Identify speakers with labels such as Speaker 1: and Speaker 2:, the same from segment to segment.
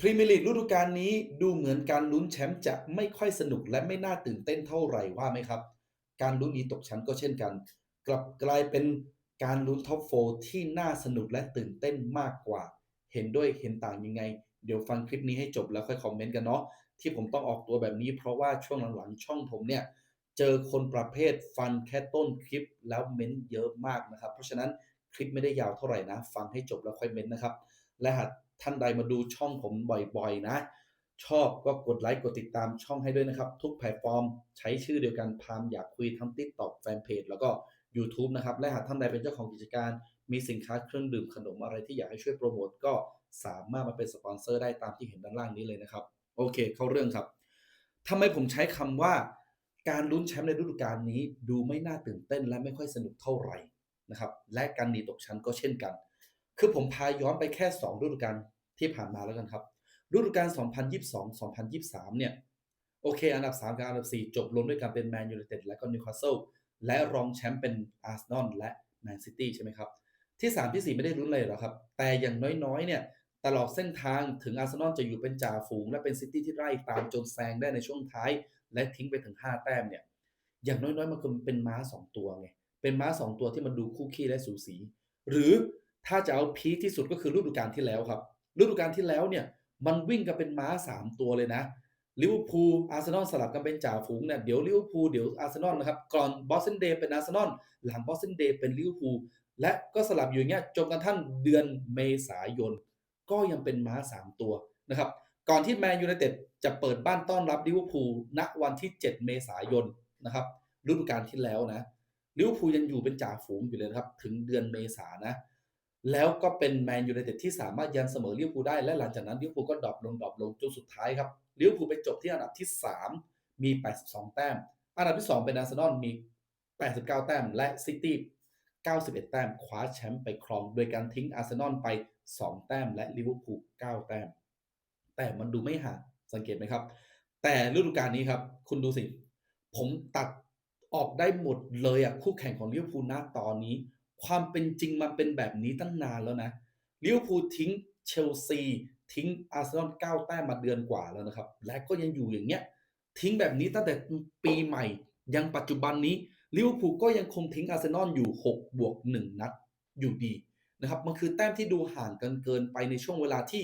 Speaker 1: พรีเมียร์ลีกฤดูกาลนี้ดูเหมือนการลุ้นแชมป์จะไม่ค่อยสนุกและไม่น่าตื่นเต้นเท่าไหร่ว่าไหมครับ การลุ้นหนีตกชั้นก็เช่นกัน กลับกลายเป็นการลุ้นท็อปโฟที่น่าสนุกและตื่นเต้นมากกว่า เห็นด้วยเห็นต่างยังไง เดี๋ยวฟังคลิปนี้ให้จบแล้วค่อยคอมเมนต์กันเนาะที่ผมต้องออกตัวแบบนี้เพราะว่าช่วงหลังๆช่องผมเนี่ยเจอคนประเภทฟันแค่ต้นคลิปแล้วเม้นเยอะมากนะครับ เพราะฉะนั้นคลิปไม่ได้ยาวเท่าไหร่นะ ฟังให้จบแล้วค่อยเม้นนะครับ และหากท่านใดมาดูช่องผมบ่อยๆนะ ชอบก็กดไลค์กดติดตามช่องให้ด้วยนะครับ ทุกแพลตฟอร์มใช้ชื่อเดียวกันพามอยากคุยทั้ง TikTok แฟนเพจแล้วก็ YouTube นะครับ และหากท่านใดเป็นเจ้าของกิจการ มีสินค้าเครื่องดื่มขนมอะไรที่อยากให้ช่วยโปรโมทก็สามารถมาเป็นสปอนเซอร์ได้ตามที่เห็นด้านล่างนี้เลยนะครับ โอเค เข้าเรื่องครับทำไมผมใช้คำว่าการลุ้นแชมป์ในฤดูกาลนี้ดูไม่น่าตื่นเต้นและไม่ค่อยสนุกเท่าไหร่นะครับ และการหนีตกชั้นก็เช่นกัน คือผมพาย้อนไปแค่ 2 ฤดูกาลที่ผ่านมาแล้วกันครับ ฤดูกาล 2022-2023 เนี่ย โอเค อันดับ 3 กับอันดับ 4 จบลงด้วยการเป็นแมนยูไนเต็ดและก็นิวคาสเซิลและรองแชมป์เป็นอาร์เซนอลและแมนซิตี้ใช่ไหมครับ ที่ 3 ที่ 4 ไม่ได้ลุ้นเลยหรอครับ แต่อย่างน้อยๆ เนี่ยตลอดเส้นทางถึงอาร์เซนอลจะอยู่เป็นจ่าฝูง และเป็นซิตี้ที่ไล่ตามจนแซงได้ในช่วงท้าย และทิ้งไปถึง 5 แต้มเนี่ย อย่างน้อยๆ มันก็เป็นม้า 2 ตัวไง เป็นม้า 2 ตัวที่มันดูคู่ขี้และสูสี หรือ ถ้าจะเอาพีคที่สุดก็คือฤดูกาลที่แล้วครับฤดูกาลที่แล้วเนี่ยมันวิ่งกันเป็นม้า 3 ตัวเลยนะลิเวอร์พูลอาร์เซนอลสลับกันเป็นจ่าฝูงเนี่ยเดี๋ยวลิเวอร์พูลเดี๋ยวอาร์เซนอลนะครับก่อนบอสตันเดย์เป็นอาร์เซนอลหลังบอสตันเดย์เป็นลิเวอร์พูลและก็สลับอยู่อย่างเงี้ยจนกระทั่งเดือนเมษายน ก็ยังเป็นม้า 3 ตัวนะครับก่อนที่แมนยูไนเต็ดจะเปิดบ้านต้อนรับลิเวอร์พูลณวันที่ 7 เมษายนนะครับฤดูกาลที่แล้วนะลิเวอร์พูลยังอยู่เป็นจ่าฝูงอยู่เลยครับถึงเดือนเมษานะ แล้วก็เป็นแมนยูไนเต็ดที่สามารถยันเสมอลิเวอร์พูลได้และหลังจากนั้นลิเวอร์พูลก็ดรอปลงดรอปลงจนสุดท้ายครับลิเวอร์พูลไปจบที่อันดับที่ 3 มี 82 แต้ม อันดับที่ 2 เป็นอาร์เซนอลมี 89 แต้ม และซิตี้ 91 แต้ม คว้าแชมป์ไปครอง โดยการทิ้งอาร์เซนอลไป 2 แต้ม และลิเวอร์พูล 9 แต้ม แต่มันดูไม่ห่างสังเกตไหมครับ แต่ฤดูกาลนี้ครับ คุณดูสิ ผมตัดออกได้หมดเลยอะคู่แข่งของลิเวอร์พูลณตอนนี้ ความเป็นจริงมันเป็นแบบนี้ตั้งนานแล้วนะลิเวอร์พูลทิ้งเชลซีทิ้งอาร์เซนอล9แต้มมาเดือนกว่าแล้วนะครับ และก็ยังอยู่อย่างเงี้ย ทิ้งแบบนี้ตั้งแต่ปีใหม่ ยังปัจจุบันนี้ลิเวอร์พูลก็ยังคงทิ้งอาร์เซนอลอยู่6บวก1นัดอยู่ดีนะครับมันคือแต้มที่ดูห่างกันเกินไปในช่วงเวลาที่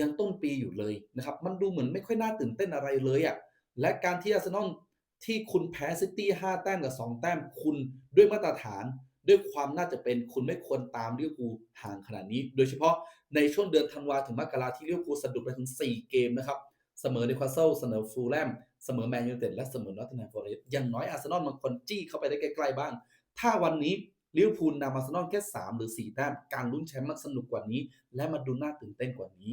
Speaker 1: ยังต้นปีอยู่เลยนะครับ มันดูเหมือนไม่ค่อยน่าตื่นเต้นอะไรเลยอะ่ะและการที่อาร์เซนอลที่คุณแพ้ซิตี้5แต้มกับ 2 แต้มคุณด้วยมาตรฐาน ด้วยความน่าจะเป็นคุณไม่ควรตามลิเวอร์พูลห่างขนาดนี้ โดยเฉพาะในช่วงเดือนธันวาถึงมกราที่ลิเวอร์พูลสะดุดไปถึง 4 เกมนะครับเสมอนิวคาสเซิลเสมอฟูลแลมเสมอแมนยูเต็ดและเสมอนอตติงแฮมฟอร์เรสต์อย่างน้อยอาร์เซนอลมันควรจี้เข้าไปได้ใกล้ๆบ้าง ถ้าวันนี้ลิเวอร์พูลนำอาร์เซนอลแค่3หรือ4แต้มการลุ้นแชมป์มันสนุกกว่านี้ และมันดูน่าตื่นเต้นกว่านี้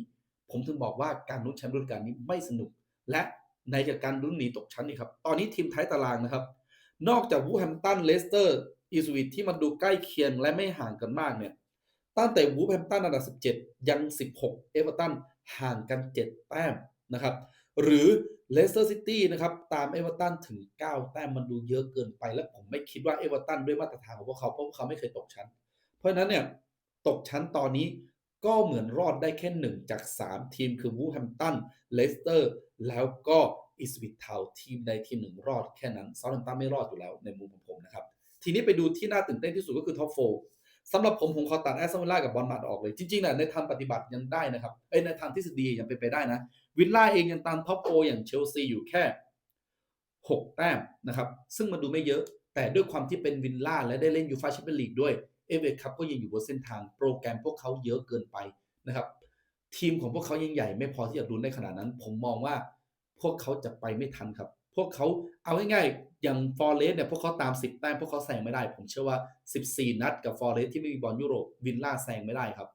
Speaker 1: ผมถึงบอกว่าการลุ้นแชมป์ฤดูกาลนี้ไม่สนุก และในจากการลุ้นหนีตกชั้นนี่ครับตอนนี้ทีมท้ายตารางนะครับนอกจากวูแฮมป์ตันเลสเตอร์ อีสวิตที่มันดูใกล้เคียงและไม่ห่างกันมากเนี่ยตั้งแต่วูแฮมป์ตันอันดับ17 ยัง 16 เอเวอร์ตันห่างกัน 7 แต้มนะครับ หรือเลสเตอร์ซิตี้นะครับตามเอเวอร์ตันถึง 9 แต้มมันดูเยอะเกินไป และผมไม่คิดว่าเอเวอร์ตันด้วยมาตรฐานของพวกเขาเพราะพวกเขาไม่เคยตกชั้น เพราะฉะนั้นเนี่ยตกชั้นตอนนี้ก็เหมือนรอดได้แค่ 1 จาก 3 ทีมคือวูแฮมป์ตันเลสเตอร์แล้วก็อิสวิตเทาทีมใดทีมหนึ่งรอดแค่นั้นซา u ์แฮมตันไม่รอดอยู่แล้วในมุมของผมนะครับ ทีนี้ไปดูที่น่าตื่นเต้นที่สุดก็คือท็อปโฟสำหรับผมผมขอตัดแอสตันวิลล่ากับบอลมาดออกเลย จริงๆนะในทางปฏิบัติยังได้นะครับเอ้ในทางทฤษฎียังเป็นไปได้นะ วิลล่าเองยังตามท็อปโฟอย่างเชลซีอยู่แค่ 6 แต้มนะครับ ซึ่งมันดูไม่เยอะ แต่ด้วยความที่เป็นวิลล่าและได้เล่นยูฟาแชมเปี้ยนลีกด้วยเอเวอร์คัพก็ยังอยู่บนเส้นทางโปรแกรมพวกเขาเยอะเกินไปนะครับทีมของพวกเขายังใหญ่ไม่พอที่จะลุ้นได้ขนาดนั้น ผมมองว่าพวกเขาจะไปไม่ทันครับ พวกเขาเอาง่ายๆอย่างฟอร์เรสเนี่ยพวกเขาตาม 10 แต้มพวกเขาแซงไม่ได้ ผมเชื่อว่า 14 นัดกับฟอร์เรสที่ไม่มีบอลยุโรปวินล่าแซงไม่ได้ครับ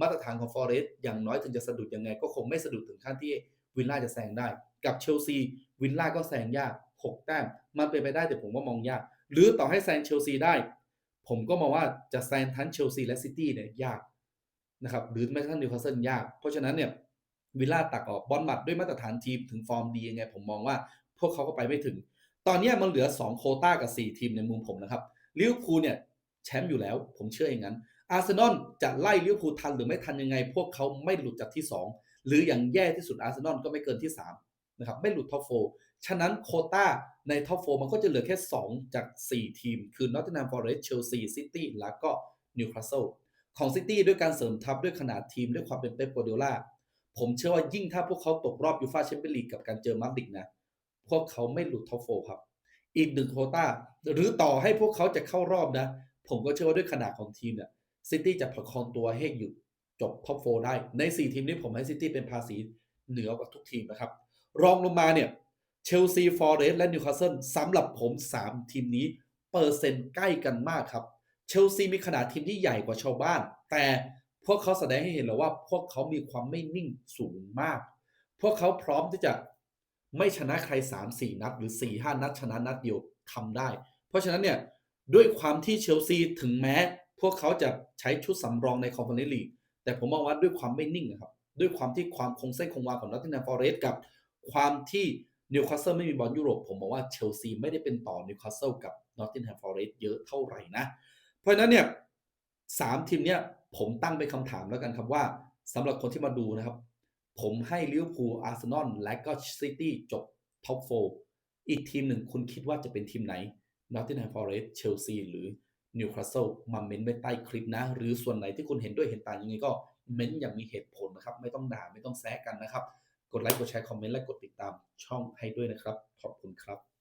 Speaker 1: มาตรฐานของฟอร์เรสอย่างน้อยถึงจะสะดุดยังไง ก็คงไม่สะดุดถึงขั้นที่วินล่าจะแซงได้ กับเชลซีวินล่าก็แซงยาก 6 แต้มมันเป็นไปได้แต่ผมว่ามองยาก หรือต่อให้แซงเชลซีได้ ผมก็มองว่าจะแซงทั้งเชลซีและซิตี้เนี่ยยากนะครับหรือแม้กระทั่งนิวคาสเซิลยาก เพราะฉะนั้นเนี่ยวิลล่าตักออกบอลมัดด้วยมาตรฐานทีมถึงฟอร์มดียังไง ผมมองว่า พวกเขาก็ไปไม่ถึง ตอนนี้มันเหลือ 2 โคต้ากับ 4 ทีมในมุมผมนะครับลิเวอร์พูลเนี่ยแชมป์อยู่แล้ว ผมเชื่ออย่างนั้น อาร์เซนอลจะไล่ลิเวอร์พูลทันหรือไม่ทันยังไง พวกเขาไม่หลุดจากที่ 2 หรืออย่างแย่ที่สุดอาร์เซนอลก็ไม่เกินที่3นะครับไม่หลุดท็อปโฟฉะนั้นโคต้าในท็อปโฟมันก็จะเหลือแค่ 2 จาก 4 ทีม คือ Nottingham Forest Chelsea City แล้วก็ Newcastle ของ City ด้วยการเสริมทัพด้วยขนาดทีมด้วยความเป็นเป๊ปโกเดล่าผมเชื่อว่ายิ่งถ้าพวกเขาตกรอบยูฟาแชมเปี้ยนลีกกับการเจอมาดริดนะ พวกเขาไม่หลุดท็อปโฟครับ อีกหนึ่งโคต้า หรือต่อให้พวกเขาจะเข้ารอบนะ ผมก็เชื่อว่าด้วยขนาดของทีมเนี่ยซิตี้จะประคองตัวให้อยู่จบท็อปโฟได้ ใน 4 ทีมนี้ผมให้ซิตี้เป็นภาษีเหนือกว่าทุกทีมนะครับ รองลงมาเนี่ยเชลซีฟอร์เรสและนิวคาสเซิลสำหรับผม 3 ทีมนี้ เปอร์เซ็นต์ใกล้กันมากครับ เชลซีมีขนาดทีมที่ใหญ่กว่าชาวบ้าน แต่พวกเขาแสดงให้เห็นแล้วว่าพวกเขามีความไม่นิ่งสูงมาก พวกเขาพร้อมที่จะ ไม่ชนะใคร 3-4 นัด หรือ 4-5 นัด ชนะนัดเดียวทำได้ เพราะฉะนั้นเนี่ยด้วยความที่เชลซีถึงแม้ พวกเขาจะใช้ชุดสำรองในคอมพานีลีกแต่ผมมองว่าด้วยความไม่นิ่งอะครับ ด้วยความที่ความคงเส้นคงวาของนอตติงแฮมฟอร์เรสต์กับความที่นิวคาสเซิลไม่มีบอลยุโรป ผมบอกว่าเชลซีไม่ได้เป็นต่อนิวคาสเซิลกับนอตติงแฮมฟอร์เรสต์เยอะเท่าไหร่นะ เพราะฉะนั้นเนี่ยสามทีมเนี่ยผมตั้งเป็นคำถามแล้วกันครับว่าสำหรับคนที่มาดูนะครับ ผมให้ลิเวอร์พูลอาร์เซนอลและก็ซิตี้จบท็อปโฟอีกทีมหนึ่งคุณคิดว่าจะเป็นทีมไหนนอตติงแฮมฟอร์เรสเชลซีหรือนิวคาสเซิลมาเม้นไว้ใต้คลิปนะ หรือส่วนไหนที่คุณเห็นด้วยเห็นต่างยังไงก็เม้นอย่างมีเหตุผลนะครับ ไม่ต้องด่าไม่ต้องแซะกันนะครับ กดไลค์กดแชร์คอมเมนต์และกดติดตามช่องให้ด้วยนะครับ ขอบคุณครับ